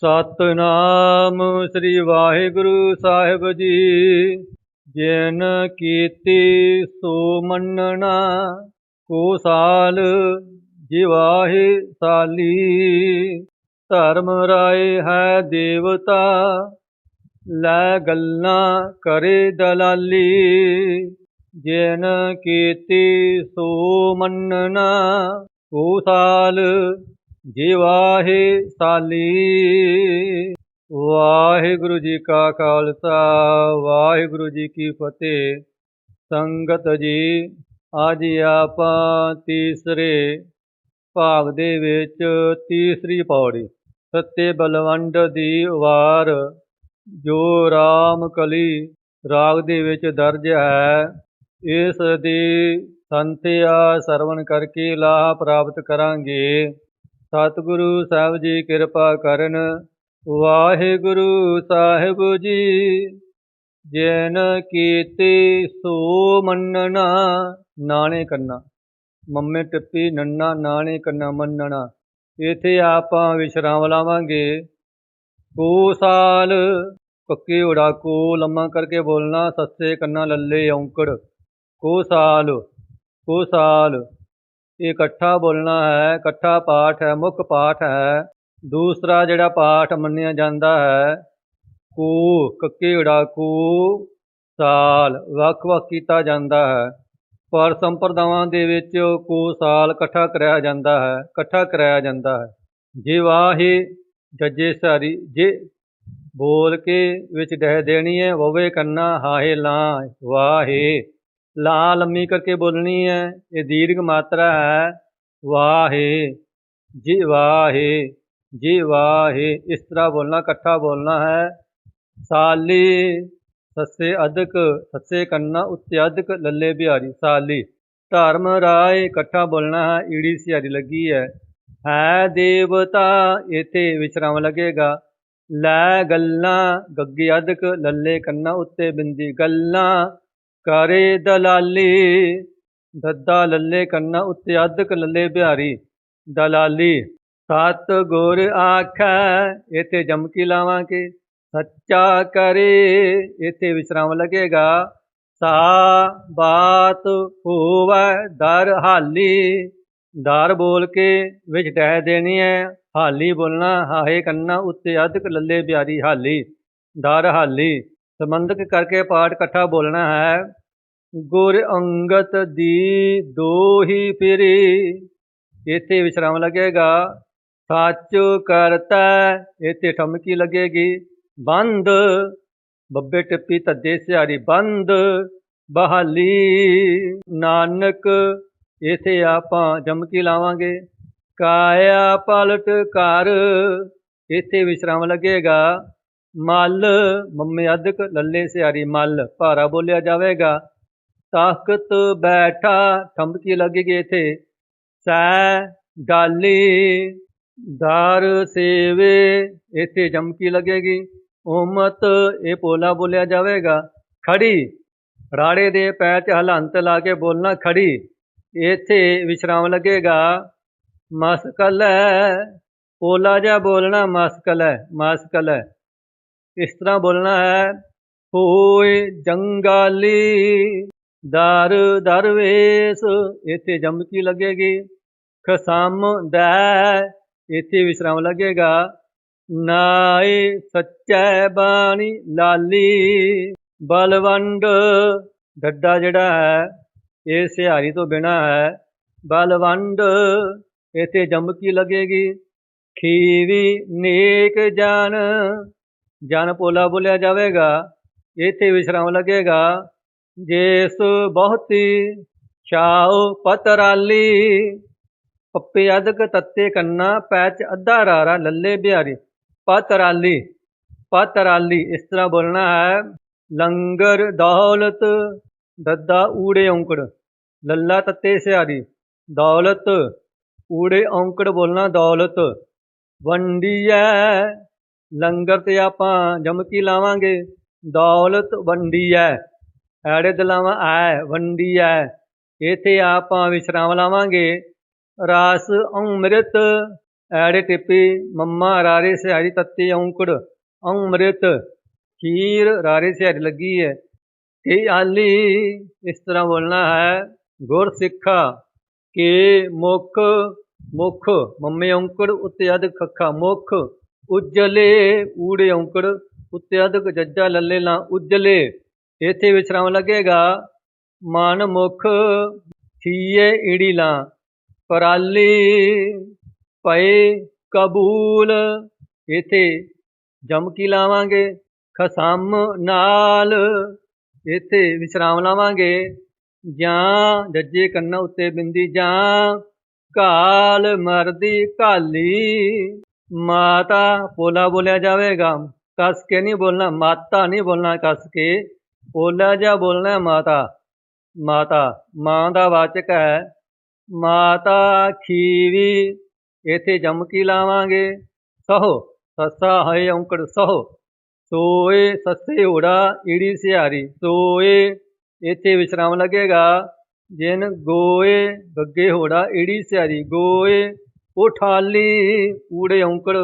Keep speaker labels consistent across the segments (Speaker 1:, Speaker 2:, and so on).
Speaker 1: ਸਤਨਾਮ ਸ੍ਰੀ ਵਾਹਿਗੁਰੂ ਸਾਹਿਬ ਜੀ। ਜਿਨ ਕੀਤੀ ਸੋ ਮੰਨਣਾ, ਕੋ ਸਾਲ ਜਿਵਾਹੇ ਸਾਲੀ। ਧਰਮ ਰਾਏ ਹੈ ਦੇਵਤਾ, ਲੈ ਗੱਲਾਂ ਕਰੇ ਦਲਾਲੀ। ਜਿਨ ਕੀਤੀ ਸੋ ਮੰਨਣਾ, ਕੋ ਸਾਲ ਜੀ ਜਿਵਾਹੇ ਸਾਲੀ, ਵਾਹਿਗੁਰੂ ਜੀ ਕਾ ਖਾਲਸਾ, ਵਾਹਿਗੁਰੂ ਜੀ ਕੀ ਫਤਿਹ। ਸੰਗਤ ਜੀ, ਅੱਜ ਆਪਾਂ ਤੀਸਰੇ ਭਾਗ ਦੇ ਵਿੱਚ ਤੀਸਰੀ ਪੌੜੀ ਸੱਤੇ ਬਲਵੰਡ ਦੀ ਵਾਰ, ਜੋ ਰਾਮ ਕਲੀ ਰਾਗ ਦੇ ਵਿੱਚ ਦਰਜ ਹੈ, ਇਸ ਦੀ ਸੰਥਿਆ ਸਰਵਣ ਕਰਕੇ ਲਾਭ ਪ੍ਰਾਪਤ ਕਰਾਂਗੇ। ਸਤਿਗੁਰੂ ਸਾਹਿਬ ਜੀ ਕਿਰਪਾ ਕਰਨ। ਵਾਹਿਗੁਰੂ ਸਾਹਿਬ ਜੀ, ਜਿਨ ਕੀਤੀ ਸੋ ਮੰਨਣਾ, ਨਾਣੇ ਕੰਨਾ। ਮੰਮੇ ਟਿੱਪੀ ਨੰਨਾ, ਨਾਣੇ ਕੰਨਾ ਮੰਨਣਾ। ਇਥੇ ਆਪਾਂ ਵਿਸ਼ਰਾਮ ਲਾਵਾਂਗੇ। ਕੋ ਸਾਲ ਪੱਕੇ ਉੜਾ, ਕੋ ਲੰਮਾ ਕਰਕੇ ਬੋਲਣਾ, ਸੱਸੇ ਕੰਨਾ ਲੱਲੇ ਔਂਕੜ। ਕੋ ਸਾਲ ਕੋ ਸਾਲ ਇਹ ਇਕੱਠਾ ਬੋਲਣਾ ਹੈ, ਇਕੱਠਾ ਪਾਠ ਹੈ, ਮੁੱਖ ਪਾਠ ਹੈ। ਦੂਸਰਾ ਜਿਹੜਾ ਪਾਠ ਮੰਨਿਆ ਜਾਂਦਾ ਹੈ, ਕੂ ਕੱਕੇ ਉੜਾ ਕੂ, ਸਾਲ, ਵੱਖ ਵੱਖ ਕੀਤਾ ਜਾਂਦਾ ਹੈ। ਪਰ ਸੰਪਰਦਾਵਾਂ ਦੇ ਵਿੱਚ ਕੂ, ਸਾਲ ਇਕੱਠਾ ਕਰਾਇਆ ਜਾਂਦਾ ਹੈ, ਇਕੱਠਾ ਕਰਾਇਆ ਜਾਂਦਾ ਹੈ। ਜੇ ਵਾਹੇ ਜੱਜੇ ਸਾਰੀ, ਜੇ ਬੋਲ ਕੇ ਵਿੱਚ ਡਹਿ ਦੇਣੀ ਹੈ ਵਵੇ ਕੰਨਾ, ਹਾਹੇ ਲਾਂ, ਵਾਹੇ। ਲਾ ਲੰਮੀ ਕਰਕੇ ਬੋਲਣੀ ਹੈ, ਇਹ ਦੀਰਘ ਮਾਤਰਾ ਹੈ। ਵਾਹੇ, ਜੀ ਵਾਹੇ ਜੀ ਵਾਹੇ, ਇਸ ਤਰ੍ਹਾਂ ਬੋਲਣਾ, ਇਕੱਠਾ ਬੋਲਣਾ ਹੈ। ਸਾਲੀ, ਸੱਸੇ ਅਧਿਕ ਸੱਸੇ ਕੰਨਾ ਉੱਤੇ ਅਦਕ, ਲੱਲੇ ਬਿਹਾਰੀ, ਸਾਲੀ। ਧਰਮ ਰਾਏ, ਇਕੱਠਾ ਬੋਲਣਾ ਹੈ, ਈੜੀ ਸਿਆਰੀ ਲੱਗੀ ਹੈ। ਹੈ ਦੇਵਤਾ, ਇਥੇ ਵਿਸ਼ਰਾਮ ਲੱਗੇਗਾ। ਲੈ ਗੱਲਾਂ, ਗੱਗੇ ਅਧਿਕ ਲੱਲੇ ਕੰਨਾ ਉੱਤੇ ਬਿੰਦੀ। ਗੱਲਾਂ ਕਰੇ ਦਲਾਲੀ, ਦੱਦਾ ਲੱਲੇ ਕੰਨਾ ਉੱਤੇ ਅਧਕ ਲੱਲੇ ਬਿਹਾਰੀ। ਦਲਾਲੀ, ਸਤ ਗੁਰ ਆਖੈ, ਇਥੇ ਜਮਕੀ ਲਾਵਾਂਗੇ। ਸੱਚਾ ਕਰੇ, ਇਥੇ ਵਿਸ਼ਰਾਮ ਲੱਗੇਗਾ। ਸਾ ਬਾਤ ਹੋਵੈ ਦਰ ਹਾਲੀ, ਦਰ ਬੋਲ ਕੇ ਵਿੱਚ ਟਹਿ ਦੇਣੀ ਹੈ ਹਾਲੀ ਬੋਲਣਾ ਹਾਏ ਕੰਨਾ ਉੱਤੇ ਅਧਕ ਲੱਲੇ ਬਿਆਰੀ ਹਾਲੀ, ਦਰ ਹਾਲੀ। ਸੰਬੰਧਕ ਕਰਕੇ ਪਾਠ ਇਕੱਠਾ ਬੋਲਣਾ ਹੈ। ਗੁਰ ਅੰਗਤ ਦੀ ਦੋਹੀ ਫਿਰੀ, ਇੱਥੇ ਵਿਸ਼ਰਾਮ ਲੱਗੇਗਾ। ਸੱਚ ਕਰਤਾ, ਇੱਥੇ ਠਮਕੀ ਲੱਗੇਗੀ। ਬੰਦ, ਬੱਬੇ ਟਿੱਪੀ ਤੱਦੇ ਸਿਆਰੀ ਬੰਦ, ਬਹਾਲੀ। ਨਾਨਕ, ਇਥੇ ਆਪਾਂ ਜਮਕੀ ਲਾਵਾਂਗੇ। ਕਾਇਆ ਪਲਟ ਕਰ, ਇਥੇ ਵਿਸ਼ਰਾਮ ਲੱਗੇਗਾ। ਮਲ, ਮੰਮੇ ਅਧਿਕ ਲੱਲੇ ਸਿਆਰੀ ਮਲ, ਭਾਰਾ ਬੋਲਿਆ ਜਾਵੇਗਾ। ਤਾਕਤ ਬੈਠਾ ਠਮਕੀ ਲੱਗੇਗੀ ਇਥੇ। ਸੈ ਗਾਲੀ ਦਰ ਸੇਵੇ, ਇਥੇ ਜਮਕੀ ਲੱਗੇਗੀ। ਉਮਤ, ਇਹ ਪੋਲਾ ਬੋਲਿਆ ਜਾਵੇਗਾ। ਖੜੀ, ਰਾੜੇ ਦੇ ਪੈਰ 'ਚ ਹਲੰਤ ਲਾ ਕੇ ਬੋਲਣਾ, ਖੜੀ, ਇੱਥੇ ਵਿਸ਼ਰਾਮ ਲੱਗੇਗਾ। ਮਸਕਲ ਹੈ ਪੋਲਾ ਜਿਹਾ ਬੋਲਣਾ, ਮਸਕਲ ਹੈ ਮਸਕਲ। ਹੈ ਇਸ ਤਰ੍ਹਾਂ ਬੋਲਣਾ ਹੈ, ਹੋਏ ਜੰਗਾਲੀ, ਦਰ ਦਰਵੇਸ, ਇੱਥੇ ਜਮਕੀ ਲੱਗੇਗੀ। ਖਸਮ ਦਾ, ਇੱਥੇ ਵਿਸ਼ਰਾਮ ਲੱਗੇਗਾ। ਨਾਏ ਸੱਚੈ ਬਾਣੀ ਲਾਲੀ, ਬਲਵੰਡ ਡੱਡਾ ਜਿਹੜਾ ਹੈ, ਇਹ ਸਿਹਾਰੀ ਤੋਂ ਬਿਨਾ ਹੈ। ਬਲਵੰਡ, ਇੱਥੇ ਜਮਕੀ ਲੱਗੇਗੀ। ਖੀਵੀ ਨੇਕ ਜਨ ਜਨ ਪੋਲਾ ਬੋਲਿਆ ਜਾਵੇਗਾ, ਇੱਥੇ ਵਿਸ਼ਰਾਮ ਲੱਗੇਗਾ। ਜੇਸ ਬਹੁਤੀ ਛਾਉ ਪਤਰਾਲੀ, ਪੱਪੇ ਅਦਕ ਤੱਤੇ ਕੰਨਾ, ਪੈਚ ਅੱਧਾ ਰਾਰਾ ਲੱਲੇ ਬਿਹਾਰੀ। ਪਤਰਾਲੀ ਪਤਰਾਲੀ ਇਸ ਤਰ੍ਹਾਂ ਬੋਲਣਾ ਹੈ, ਲੰਗਰ ਦੌਲਤ ਦੱਦਾ ਊੜੇ ਔਂਕੜ, ਲੱਲਾ ਤੱਤੇ ਸਿਆਰੀ ਦੌਲਤ, ਊੜੇ ਔਂਕੜ ਬੋਲਣਾ ਦੌਲਤ, ਵੰਡੀਐ ਲੰਗਰ ਤੇ ਆਪਾਂ ਜਮਕੀ ਲਾਵਾਂਗੇ। ਦੌਲਤ ਵੰਡੀ ਵੰਡੀਐ ਐੜੇ ਦਲਾਵਾਂ ਐ, ਵੰਡੀ ਵੰਡੀਐ ਇਥੇ ਆਪਾਂ ਵਿਸ਼ਰਾਮ ਲਾਵਾਂਗੇ। ਰਾਸ ਅੰਮ੍ਰਿਤ, ਐੜੇ ਟਿੱਪੀ, ਮੰਮਾ ਰਾਰੇ ਸਿਹਾਰੀ ਤੱਤੇ ਔਂਕੜ, ਅੰਮ੍ਰਿਤ, ਖੀਰ ਰਾਰੇ ਸਿਹਾਰੀ ਲੱਗੀ ਹੈ ਕਿ ਆਲੀ ਇਸ ਤਰ੍ਹਾਂ ਬੋਲਣਾ ਹੈ, ਗੁਰ ਸਿੱਖਾ ਕੇ ਮੁਖ ਮੁਖ, ਮੰਮੇ ਔਂਕੜ ਉੱਤੇ ਅਧ ਖੱਖਾ, ਮੁਖ। ਉਜਲੇ ਊੜੇ ਔਂਕੜ, ਉੱਤੇ ਅਧਕ ਜੱਜਾ ਲੱਲੇ ਲਾਂ ਉਜਲੇ। ਇੱਥੇ ਵਿਸਰਾਮ ਲੱਗੇਗਾ ਮਨ ਮੁਖ, ਥੀਏ ਈੜੀ ਲਾਂ। ਪਰਾਲੀ ਪਏ ਕਬੂਲ, ਇੱਥੇ ਜਮਕੀ ਲਾਵਾਂਗੇ, ਖਸਮ ਨਾਲ। ਇੱਥੇ ਵਿਸਰਾਮ ਲਾਵਾਂਗੇ, ਜਾਂ ਜੱਜੇ ਕੰਨਾਂ ਉੱਤੇ ਬਿੰਦੀ ਜਾਂ ਕਾਲ ਮਰਦੀ ਕਾਲੀ। ਮਾਤਾ ਪੋਲਾ ਬੋਲਿਆ ਜਾਵੇਗਾ। ਕਸ ਕੇ ਨਹੀਂ ਬੋਲਣਾ, ਮਾਤਾ ਨਹੀਂ ਬੋਲਣਾ ਕਸ ਕੇ। ਪੋਲਾ ਜਿਹਾ ਬੋਲਣਾ ਹੈ ਮਾਤਾ। ਮਾਤਾ, ਮਾਂ ਦਾ ਵਾਚਕ ਹੈ। ਮਾਤਾ ਖੀਵੀ, ਇੱਥੇ ਜਮਕੀ ਲਾਵਾਂਗੇ। ਸਹੋ, ਸੱਸਾ ਹੈ ਔਂਕੜ ਸਹੋ। ਸੋਏ ਸੱਸੇ ਹੋੜਾ ਈੜੀ ਸਿਹਾਰੀ। ਸੋਏ, ਇੱਥੇ ਵਿਸਰਾਮ ਲੱਗੇਗਾ। ਜਿਨ ਗੋਏ, ਗੱਗੇ ਹੋੜਾ ਈੜੀ ਸਿਹਾਰੀ। ਗੋਏ ਉਠਾਲੀ ਊੜੇ ਔਂਕੜ,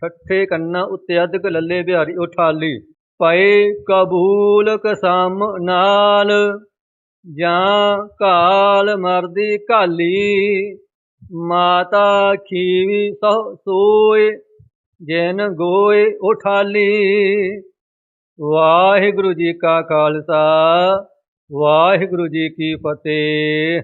Speaker 1: ਠੱਠੇ ਕੰਨਾ ਉੱਤੇ ਅਧਕ ਲੱਲੇ ਬਿਹਾਰੀ ਉਠਾਲੀ ਪਏ ਕਬੂਲ ਕਸਮ ਨਾਲ ਜਾਂ ਕਾਲ ਮਰਦੀ ਕਾਲੀ ਮਾਤਾ ਖੀਵੀ ਸਹੁ ਸੋਏ, ਜੈਨ ਗੋਏ ਉਠਾਲੀ ਵਾਹਿਗੁਰੂ ਜੀ ਕਾ ਖਾਲਸਾ, ਵਾਹਿਗੁਰੂ ਜੀ ਕੀ ਫਤਿਹ।